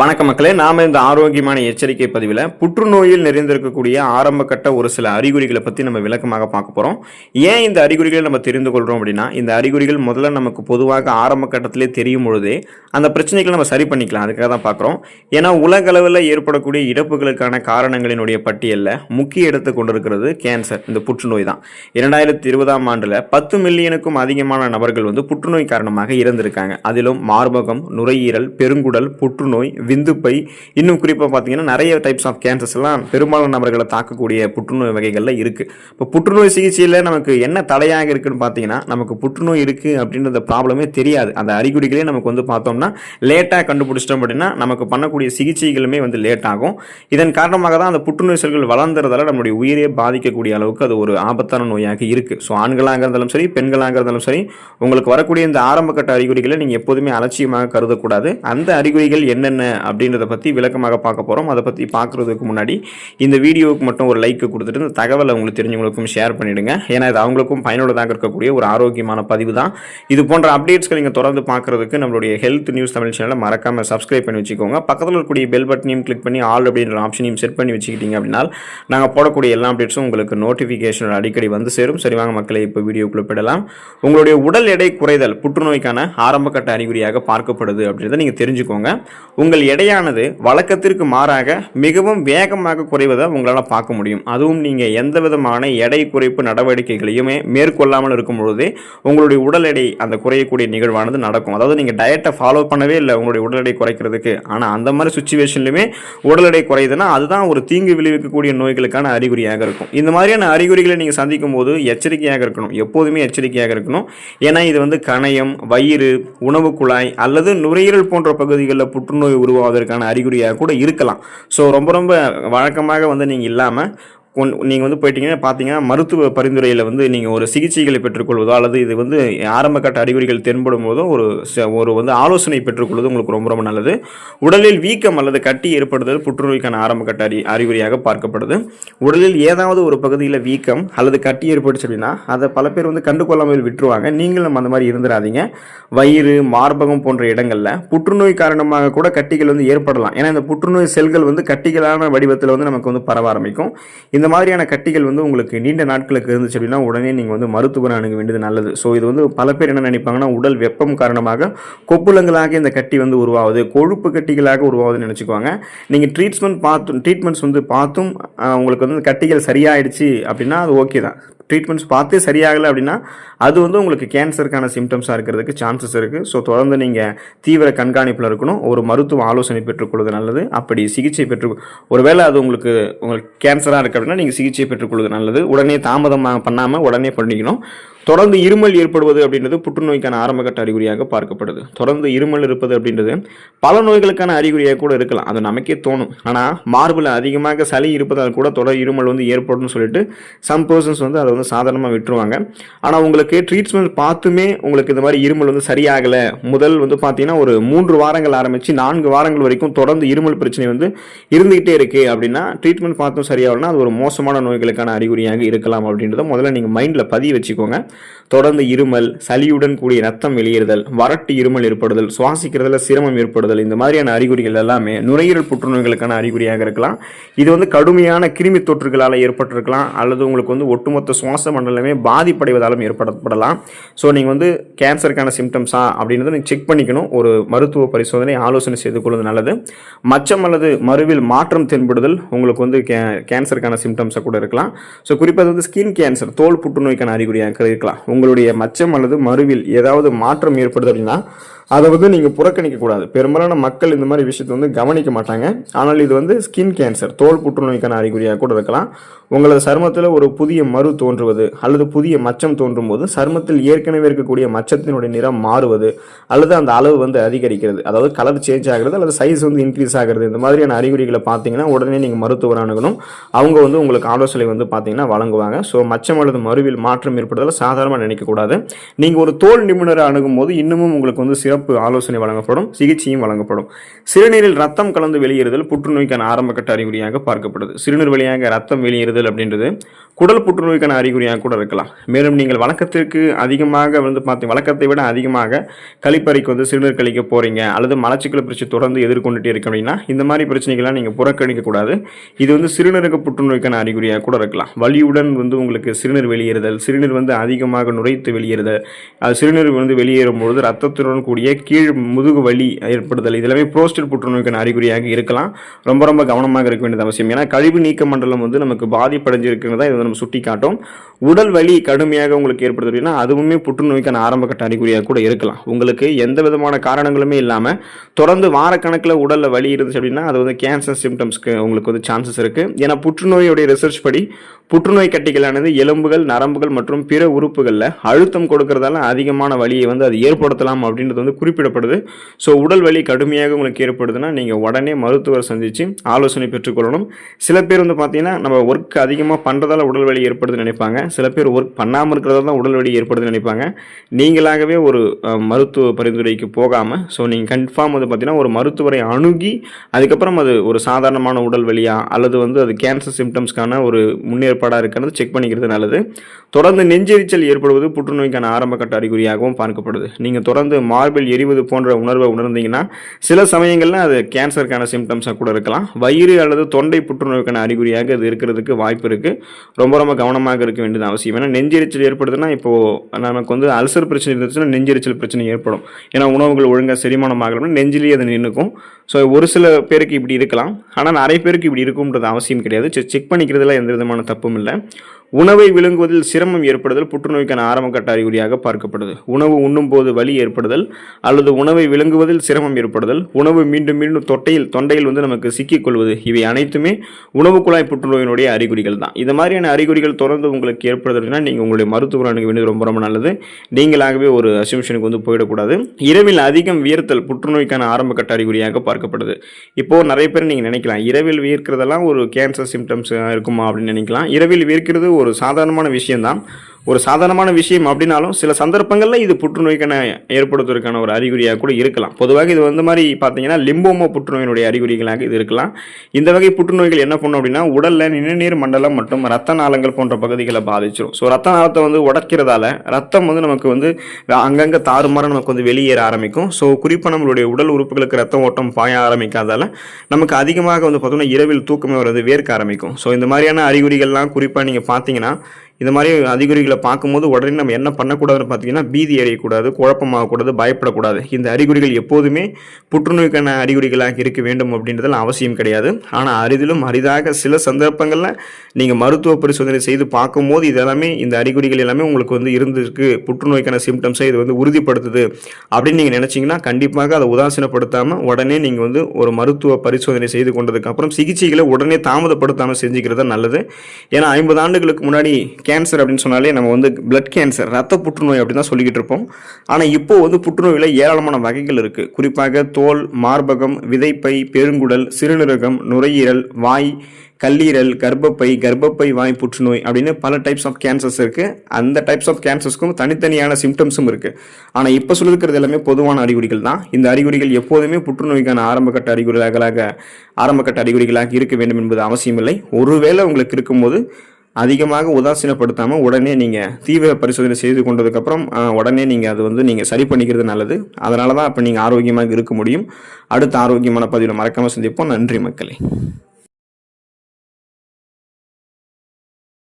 வணக்க மக்களே நாம் இந்த ஆரோக்கியமான எச்சரிக்கை பதிவில் புற்றுநோயில் நிறைந்திருக்கக்கூடிய ஆரம்ப கட்ட ஒரு சில அறிகுறிகளை பற்றி நம்ம விளக்கமாக பார்க்க போகிறோம் ஏன் இந்த அறிகுறிகளை நம்ம தெரிந்து கொள்கிறோம் அப்படின்னா இந்த அறிகுறிகள் முதல்ல நமக்கு பொதுவாக ஆரம்ப கட்டத்திலே தெரியும் பொழுதே அந்த பிரச்சனைகளை நம்ம சரி பண்ணிக்கலாம். அதுக்காக தான் பார்க்குறோம். ஏன்னா உலகளவில் ஏற்படக்கூடிய இறப்புகளுக்கான காரணங்களினுடைய பட்டியலில் முக்கிய இடத்தை கொண்டிருக்கிறது கேன்சர் இந்த புற்றுநோய் தான். இரண்டாயிரத்தி இருபதாம் ஆண்டில் பத்து மில்லியனுக்கும் அதிகமான நபர்கள் வந்து புற்றுநோய் காரணமாக இறந்திருக்காங்க. அதிலும் மார்பகம் நுரையீரல் பெருங்குடல் புற்றுநோய் விந்துப்பை இன்னும் குறிப்பாக பார்த்தீங்கன்னா நிறைய டைப்ஸ் ஆஃப் கேன்சர்ஸ் எல்லாம் பெரும்பாலான நபர்களை தாக்கக்கூடிய புற்றுநோய் வகைகளில் இருக்குது இப்போ புற்றுநோய் சிகிச்சையில் நமக்கு என்ன தடையாக இருக்குன்னு பார்த்தீங்கன்னா நமக்கு புற்றுநோய் இருக்குது அப்படின்ற ப்ராப்ளமே தெரியாது. அந்த அறிகுறிகளே நமக்கு வந்து பார்த்தோம்னா லேட்டாக கண்டுபிடிச்சிட்டோம் அப்படின்னா நமக்கு பண்ணக்கூடிய சிகிச்சைகளுமே வந்து லேட் ஆகும். இதன் காரணமாக தான் அந்த புற்றுநோய் செல்கள் வளர்ந்துறதால நம்மளுடைய உயிரே பாதிக்கக்கூடிய அளவுக்கு அது ஒரு ஆபத்தான நோயாக இருக்குது ஸோ ஆண்களாக இருந்தாலும் சரி பெண்களாக இருந்தாலும் சரி உங்களுக்கு வரக்கூடிய இந்த ஆரம்ப கட்ட அறிகுறிகளை நீங்கள் எப்போதுமே அலட்சியமாக கருதக்கூடாது. அந்த அறிகுறிகள் என்னென்ன அப்படின்றத பற்றி விளக்கமாக பார்க்க போகிறோம் அதை பற்றி பார்க்குறதுக்கு முன்னாடி இந்த வீடியோவுக்கு மட்டும் ஒரு லைக் கொடுத்துட்டு இந்த தகவலை உங்களுக்கு தெரிஞ்சவங்களுக்கும் ஷேர் பண்ணிவிடுங்க ஏன்னா இது அவங்களுக்கும் பயனுள்ளதாக இருக்கக்கூடிய ஒரு ஆரோக்கியமான பதிவு தான். இது போன்ற அப்டேட்ஸ்களை நீங்கள் தொடர்ந்து பார்க்குறதுக்கு நம்மளுடைய ஹெல்த் நியூஸ் தமிழ் சேனலை மறக்காமல் சப்ஸ்கிரைப் பண்ணி வச்சுக்கோங்க. பக்கத்தில் இருக்கக்கூடிய பெல் பட்டனையும் கிளிக் பண்ணி ஆல் அப்படின்ற ஆப்ஷனையும் செட் பண்ணி வச்சுக்கிட்டீங்க அப்படின்னா நாங்கள் போடக்கூடிய எல்லா அப்டேட்ஸும் உங்களுக்கு நோட்டிஃபிகேஷன் அடிக்கடி வந்து சேரும். சரி வாங்க மக்களை இப்போ வீடியோக்குள்ளே போயிடலாம். உங்களுடைய உடல் எடை குறைதல் புற்றுநோய்க்கான ஆரம்பகட்ட அறிகுறியாக பார்க்கப்படுது அப்படின்றத நீங்கள் தெரிஞ்சுக்கோங்க. உங்கள் எடையானது வழக்கத்திற்கு மாறாக மிகவும் வேகமாக குறைவதை உங்களால் பார்க்க முடியும். அதுவும் நீங்கள் எந்த விதமான எடை குறைப்பு நடவடிக்கைகளையுமே மேற்கொள்ளாமல் இருக்கும் பொழுது உங்களுடைய உடல் எடை அந்த குறையக்கூடிய நிகழ்வானது நடக்கும். அதாவது நீங்கள் டயட்டை ஃபாலோ பண்ணவே இல்லை உங்களுடைய உடல் எடை குறைக்கிறதுக்கு. ஆனால் அந்த மாதிரி சுச்சுவேஷன்லையுமே உடல் எடை குறையுதுன்னா அதுதான் ஒரு தீங்கு விளைவிக்கக்கூடிய நோய்களுக்கான அறிகுறியாக இருக்கும். இந்த மாதிரியான அறிகுறிகளை நீங்கள் சந்திக்கும் போது எச்சரிக்கையாக இருக்கணும். எப்போதுமே எச்சரிக்கையாக இருக்கணும். ஏன்னா இது வந்து கணையம் வயிறு உணவு குழாய் அல்லது நுரையீரல் போன்ற பகுதிகளில் புற்றுநோய் உருவாவதற்கான அறிகுறியாக கூட இருக்கலாம். ஸோ ரொம்ப ரொம்ப வழக்கமாக வந்து நீங்கள் இல்லாமல் நீங்கள் வந்து போயிட்டீங்கன்னா பார்த்தீங்கன்னா மருத்துவ பரிந்துரையில் வந்து நீங்கள் ஒரு சிகிச்சைகளை பெற்றுக்கொள்வதோ அல்லது இது வந்து ஆரம்ப கட்ட அறிகுறிகள் தென்படும் போதோ ஒரு ச- ஒரு வந்து ஆலோசனை பெற்றுக்கொள்வது உங்களுக்கு ரொம்ப ரொம்ப நல்லது. உடலில் வீக்கம் அல்லது கட்டி ஏற்படுதல் புற்றுநோய்க்கான ஆரம்ப கட்ட அறி அறிகுறியாக பார்க்கப்படுது. உடலில் ஏதாவது ஒரு பகுதியில் வீக்கம் அல்லது கட்டி ஏற்பட்டுச்சு அப்படின்னா அதை பல பேர் வந்து கண்டுகொள்ளாமல் விட்டுருவாங்க. நீங்களும் அந்த மாதிரி இருந்துடாதீங்க வயிறு மார்பகம் போன்ற இடங்களில் புற்றுநோய் காரணமாக கூட கட்டிகள் வந்து ஏற்படலாம். ஏன்னா இந்த புற்றுநோய் செல்கள் வந்து கட்டிகளான வடிவத்தில் வந்து நமக்கு வந்து பரவ ஆரம்பிக்கும். இந்த மாதிரியான கட்டிகள் வந்து உங்களுக்கு நீண்ட நாட்களுக்கு இருந்துச்சு அப்படின்னா உடனே நீங்கள் வந்து மருத்துவரை அணுக வேண்டியது நல்லது. ஸோ இது வந்து பல பேர் என்ன நினைப்பாங்கன்னா உடல் வெப்பம் காரணமாக கொப்புளங்களாக இந்த கட்டி வந்து உருவாகுது கொழுப்பு கட்டிகளாக உருவாகுதுன்னு நினச்சிக்குவாங்க. நீங்கள் ட்ரீட்மெண்ட் பார்த்தும் ட்ரீட்மெண்ட்ஸ் வந்து பார்த்தும் உங்களுக்கு வந்து கட்டிகள் சரியாயிடுச்சு அப்படின்னா அது ஓகே தான். ட்ரீட்மெண்ட்ஸ் பார்த்தே சரியாகலை அப்படின்னா அது வந்து உங்களுக்கு கேன்சருக்கான சிம்டம்ஸாக இருக்கிறதுக்கு சான்சஸ் இருக்குது ஸோ தொடர்ந்து நீங்கள் தீவிர கண்காணிப்பில் இருக்கணும். ஒரு மருத்துவ ஆலோசனை பெற்றுக்கொள்வது நல்லது. அப்படி சிகிச்சை பெற்று ஒருவேளை அது உங்களுக்கு உங்களுக்கு கேன்சராக இருக்குது அப்படின்னா நீங்கள் சிகிச்சை பெற்றுக்கொள்வது நல்லது. உடனே தாமதமாக பண்ணாமல் உடனே பண்ணிக்கணும். தொடர்ந்து இருமல் ஏற்படுவது அப்படின்றது புற்றுநோய்க்கான ஆரம்பகட்ட அறிகுறியாக பார்க்கப்படுது. தொடர்ந்து இருமல் இருப்பது அப்படின்றது பல நோய்களுக்கான அறிகுறியாக கூட இருக்கலாம். அது நமக்கே தோணும். ஆனால் மார்பில் அதிகமாக சளி இருப்பதால் கூட தொடர் இருமல் வந்து ஏற்படும்னு சொல்லிட்டு சம் பர்சன்ஸ் வந்து அதை வந்து சாதாரணமாக விட்டுருவாங்க. ஆனால் உங்களுக்கு ட்ரீட்மெண்ட் பார்த்துமே உங்களுக்கு இந்த மாதிரி இருமல் வந்து சரியாகலை. முதல் வந்து பார்த்தீங்கன்னா ஒரு மூன்று வாரங்கள் ஆரம்பித்து நான்கு வாரங்கள் வரைக்கும் தொடர்ந்து இருமல் பிரச்சனை வந்து இருந்துகிட்டே இருக்குது அப்படின்னா ட்ரீட்மெண்ட் பார்த்தும் சரியாகலனா அது ஒரு மோசமான நோய்களுக்கான அறிகுறியாக இருக்கலாம் அப்படின்றத முதல்ல நீங்கள் மைண்டில் பதிய வச்சுக்கோங்க. தொடர்ந்து இருமல் சளியுடன் கூடிய ரத்தம் வெளியேறுதல் வறட்டு இருமல் ஏற்படுதல் சுவாசிக்கிறதுல சிரமம் ஏற்படுதல் இந்த மாதிரியான அறிகுறிகள் எல்லாமே நுரையீரல் புற்றுநோய்களுக்கான அறிகுறியாக இருக்கலாம். இது வந்து கடுமையான கிருமி தொற்றுகளால் ஏற்பட்டிருக்கலாம் அல்லது உங்களுக்கு வந்து ஒட்டுமொத்த சுவாச மண்டலமே பாதிப்படைவதாலும் ஏற்படப்படலாம். ஸோ நீங்கள் வந்து கேன்சருக்கான சிம்டம்ஸா அப்படின்றத நீங்கள் செக் பண்ணிக்கணும். ஒரு மருத்துவ பரிசோதனை ஆலோசனை செய்து கொள்வது நல்லது. மச்சம் அல்லது மருவில் மாற்றம் தென்படுதல் உங்களுக்கு வந்து கே கேன்சருக்கான சிம்டம்ஸாக கூட இருக்கலாம். ஸோ குறிப்பாக வந்து ஸ்கின் கேன்சர் தோல் புற்றுநோய்க்கான அறிகுறியாக இருக்கலாம் உங்களுடைய மச்சம் அல்லது மருவில் ஏதாவது மாற்றம் ஏற்படுது அப்படின்னா அதை வந்து நீங்கள் புறக்கணிக்கக்கூடாது பெரும்பாலான மக்கள் இந்த மாதிரி விஷயத்தை வந்து கவனிக்க மாட்டாங்க. ஆனால் இது வந்து ஸ்கின் கேன்சர் தோல் புற்றுநோய்க்கான அறிகுறியாக கூட இருக்கலாம். உங்களது சருமத்தில் ஒரு புதிய மறு தோன்றுவது அல்லது புதிய மச்சம் தோன்றும் போது சருமத்தில் ஏற்கனவே இருக்கக்கூடிய மச்சத்தினுடைய நிறம் மாறுவது அல்லது அந்த அளவு வந்து அதிகரிக்கிறது. அதாவது கலர் சேஞ்ச் ஆகிறது அல்லது சைஸ் வந்து இன்க்ரீஸ் ஆகிறது. இந்த மாதிரியான அறிகுறிகளை பார்த்தீங்கன்னா உடனே நீங்கள் மருத்துவர் அணுகணும் அவங்க வந்து உங்களுக்கு ஆலோசனை வந்து பார்த்தீங்கன்னா வழங்குவாங்க. ஸோ மச்சம் அல்லது மறுவில் மாற்றம் ஏற்படுறதால சாதாரணமாக நினைக்கக்கூடாது. நீங்கள் ஒரு தோல் நிபுணரை அணுகும் போது இன்னமும் உங்களுக்கு வந்து சிறப்பு ஆலோசனை வழங்கப்படும் சிகிச்சையும் வழங்கப்படும். சிறுநீரில் ரத்தம் கலந்து வெளியேறுதல் புற்றுநோய்க்கான ஆரம்பகட்ட அறிகுறியாக பார்க்கப்படுது. சிறுநீர் வழியாக ரத்தம் வெளியேறுதல் அப்படின்றது குடல் புற்றுநோய்க்கான அறிகுறியாக கூட இருக்கலாம். மேலும் நீங்கள் வழக்கத்திற்கு அதிகமாக வந்து பார்த்து வழக்கத்தை விட அதிகமாக கழிப்பறைக்கு வந்து சிறுநீர் கழிக்க போகிறீங்க அல்லது மலச்சிக்கல் பிரச்சனை தொடர்ந்து எதிர்கொண்டுட்டே இருக்கு அப்படின்னா இந்த மாதிரி பிரச்சனைகள்லாம் நீங்கள் புறக்கணிக்கக்கூடாது இது வந்து சிறுநீரக புற்றுநோய்க்கான அறிகுறியாக கூட இருக்கலாம். வலியுடன் வந்து உங்களுக்கு சிறுநீர் வெளியேறுதல் சிறுநீர் வந்து அதிகமாக நுரைத்து வெளியேறுதல் அது சிறுநீர் வந்து வெளியேறும் பொழுது ரத்தத்துடன் கூடிய கீழ் முதுகு வலி ஏற்படுதல் இதெல்லாமே புரோஸ்டர் புற்றுநோய்க்கான அறிகுறியாக இருக்கலாம். ரொம்ப ரொம்ப கவனமாக இருக்க வேண்டியது அவசியம். ஏன்னா கழிவு நீக்க மண்டலம் வந்து நமக்கு பாதிப்படைஞ்சிருக்கிறதா இது வந்து நம்ம சுட்டி காட்டும். உடல் வலி கடுமையாக உங்களுக்கு ஏற்படுது அப்படின்னா அதுவுமே புற்றுநோய்க்கான ஆரம்ப கட்ட அறிகுறியாக கூட இருக்கலாம். உங்களுக்கு எந்த விதமான காரணங்களுமே இல்லாமல் தொடர்ந்து வாரக்கணக்கில் உடலில் வலி இருந்துச்சு அப்படின்னா அது வந்து கேன்சர் சிம்டம்ஸ்க்கு உங்களுக்கு வந்து சான்சஸ் இருக்குது ஏன்னா புற்றுநோயுடைய ரிசர்ச் படி புற்றுநோய் கட்டிகளானது எலும்புகள் நரம்புகள் மற்றும் பிற உறுப்புகளில் அழுத்தம் கொடுக்கறதால அதிகமான வலியை வந்து அது ஏற்படுத்தலாம் அப்படின்றது வந்து குறிப்பிடப்படுது. ஸோ உடல் வலி கடுமையாக உங்களுக்கு ஏற்படுதுன்னா நீங்கள் உடனே மருத்துவர் சந்தித்து ஆலோசனை பெற்றுக்கொள்ளணும். சில பேர் வந்து பார்த்தீங்கன்னா நம்ம ஒர்க் அதிகமாக பண்ணுறதால உடல் வலி ஏற்படுதுன்னு நினைப்பாங்க. சில பேர் ஒர்க் பண்ணாமல் இருக்கிறதால தான் உடல் வலி ஏற்படுதுன்னு நினைப்பாங்க. நீங்களாகவே ஒரு மருத்துவ பரிந்துரைக்கு போகாமல் ஸோ நீங்கள் கன்ஃபார்ம் வந்து பார்த்தீங்கன்னா ஒரு மருத்துவரை அணுகி அதுக்கப்புறம் அது ஒரு சாதாரணமான உடல் வலியா அல்லது வந்து அது கேன்சர் சிம்டம்ஸ்க்கான ஒரு முன்னேற்பாடாக இருக்கிறது செக் பண்ணிக்கிறது நல்லது. தொடர்ந்து நெஞ்செரிச்சல் ஏற்படுவது புற்றுநோய்க்கான ஆரம்பக்கட்ட அறிகுறியாகவும் பார்க்கப்படுது. நீங்கள் தொடர்ந்து மார்பில் எரிவது போன்ற உணர்வை உணர்ந்தீங்கன்னா சில சமயங்களில் அது கேன்சருக்கான சிம்டம்ஸாக கூட இருக்கலாம். வயிறு அல்லது தொண்டை புற்றுநோய்க்கான அறிகுறியாக இது இருக்கிறதுக்கு வாய்ப்பு இருக்குது ரொம்ப ரொம்ப கவனமாக இருக்க வேண்டியது அவசியம். ஏன்னா நெஞ்செரிச்சல் ஏற்படுதுன்னா இப்போது நமக்கு வந்து அல்சர் பிரச்சனை இருந்துச்சுன்னா நெஞ்செரிச்சல் பிரச்சனை ஏற்படும். ஏன்னா உணவுகள் ஒழுங்காக செரிமானம் ஆகலன்னா நெஞ்சிலேயே அது நின்றுக்கும் ஸோ ஒரு சில பேருக்கு இப்படி இருக்கலாம். ஆனால் நிறைய பேருக்கு இப்படி இருக்கும்ன்றது அவசியம் கிடையாது. செக் பண்ணிக்கிறதுல எந்த விதமான தப்பும் இல்லை. உணவை விழுங்குவதில் சிரமம் ஏற்படுதல் புற்றுநோய்க்கான ஆரம்பகட்ட அறிகுறியாக பார்க்கப்படுது. உணவு உண்ணும் போது வலி ஏற்படுதல் அல்லது உணவை விழுங்குவதில் சிரமம் ஏற்படுதல். உணவு மீண்டும் மீண்டும் தொட்டையில் தொண்டையில் வந்து நமக்கு சிக்கிக்கொள்வது இவை அனைத்துமே உணவு குழாய் புற்றுநோயினுடைய அறிகுறிகள் தான். இந்த மாதிரியான அறிகுறிகள் தொடர்ந்து உங்களுக்கு ஏற்படுதுன்னா நீங்கள் உங்களுடைய மருத்துவர் அணுக வேண்டியது ரொம்ப ரொம்ப நல்லது. நீங்களாகவே ஒரு அசிம்ஷனுக்கு வந்து போயிடக்கூடாது. இரவில் அதிகம் வியர்த்தல் புற்றுநோய்க்கான ஆரம்பகட்ட அறிகுறியாக பார்க்கப்படுது இப்போது நிறைய பேர் நீங்கள் நினைக்கலாம் இரவில் வியர்க்கிறதெல்லாம் ஒரு கேன்சர் சிம்டம்ஸ் இருக்குமா அப்படின்னு நினைக்கலாம். இரவில் வியர்க்கிறது ஒரு சாதாரணமான விஷயம்தான். ஒரு சாதாரணமான விஷயம் அப்படின்னாலும் சில சந்தர்ப்பங்களில் இது புற்றுநோய்க்கான ஏற்படுத்துவதற்கான ஒரு அறிகுறியாக கூட இருக்கலாம். பொதுவாக இது வந்து மாதிரி பார்த்தீங்கன்னா லிம்போமோ புற்றுநோயினுடைய அறிகுறிகளாக இது இருக்கலாம். இந்த வகை புற்றுநோய்கள் என்ன பண்ணும் அப்படின்னா உடலில் நிணநீர் மண்டலம் மற்றும் ரத்த நாளங்கள் போன்ற பகுதிகளை பாதிச்சிடும் ஸோ ரத்த நாளத்தை வந்து உடைக்கிறதால ரத்தம் வந்து நமக்கு வந்து அங்கங்கே தாறுமாற நமக்கு வந்து வெளியேற ஆரம்பிக்கும். ஸோ குறிப்பாக நம்மளுடைய உடல் உறுப்புகளுக்கு ரத்த ஓட்டம் பாய ஆரம்பிக்காதால நமக்கு அதிகமாக வந்து பார்த்தோம்னா இரவில் தூக்கமே வர்றது வேர்க்க ஆரம்பிக்கும். ஸோ இந்த மாதிரியான அறிகுறிகள்லாம் குறிப்பாக நீங்கள் பார்த்தீங்கன்னா இந்த மாதிரி அறிகுறிகளை பார்க்கும்போது உடனே நம்ம என்ன பண்ணக்கூடாதுன்னு பார்த்தீங்கன்னா பீதி அடையக்கூடாது குழப்பமாகக்கூடாது பயப்படக்கூடாது. இந்த அறிகுறிகள் எப்போதுமே புற்றுநோய்க்கான அறிகுறிகளாக இருக்க வேண்டும் அப்படின்றதுல அவசியம் கிடையாது. ஆனால் அரிதிலும் அரிதாக சில சந்தர்ப்பங்களில் நீங்கள் மருத்துவ பரிசோதனை செய்து பார்க்கும்போது இதெல்லாமே இந்த அறிகுறிகள் எல்லாமே உங்களுக்கு வந்து இருந்திருக்கு. புற்றுநோய்க்கான சிம்டம்ஸை இது வந்து உறுதிப்படுத்துது அப்படின்னு நீங்கள் நினச்சிங்கன்னா கண்டிப்பாக அதை உதாசீனப்படுத்தாமல் உடனே நீங்கள் வந்து ஒரு மருத்துவ பரிசோதனை செய்து கொண்டதுக்கப்புறம் சிகிச்சைகளை உடனே தாமதப்படுத்தாமல் செஞ்சுக்கிறது நல்லது. ஏன்னா ஐம்பது ஆண்டுகளுக்கு முன்னாடி கேன்சர் அப்படின்னு சொன்னாலே நம்ம வந்து பிளட் கேன்சர் ரத்த புற்றுநோய் அப்படின்னு தான் சொல்லிக்கிட்டு இருப்போம். ஆனால் இப்போது வந்து புற்றுநோயில் ஏராளமான வகைகள் இருக்குது குறிப்பாக தோல் மார்பகம் விதைப்பை பெருங்குடல் சிறுநீரகம் நுரையீரல் வாய் கல்லீரல் கர்ப்பப்பை கர்ப்பப்பை வாய் புற்றுநோய் அப்படின்னு பல டைப்ஸ் ஆஃப் கேன்சர்ஸ் இருக்குது அந்த டைப்ஸ் ஆஃப் கேன்சர்ஸ்க்கும் தனித்தனியான சிம்டம்ஸும் இருக்குது ஆனால் இப்போ சொல்லிருக்கிறது எல்லாமே பொதுவான அறிகுறிகள் தான். இந்த அறிகுறிகள் எப்போதுமே புற்றுநோய்க்கான ஆரம்பகட்ட அறிகுறிகளாக ஆரம்பகட்ட அறிகுறிகளாக இருக்க வேண்டும் என்பது அவசியமில்லை. ஒருவேளை உங்களுக்கு இருக்கும்போது அதிகமாக உதாசீனப்படுத்தாமல் உடனே நீங்கள் தீவிர பரிசோதனை செய்து கொண்டதுக்கப்புறம் உடனே நீங்கள் அது வந்து நீங்கள் சரி பண்ணிக்கிறது நல்லது. அதனால தான் அப்போ நீங்கள் ஆரோக்கியமாக இருக்க முடியும். அடுத்த ஆரோக்கியமான பதிவில் மறக்காமல் சந்திப்போம். நன்றி மக்களே.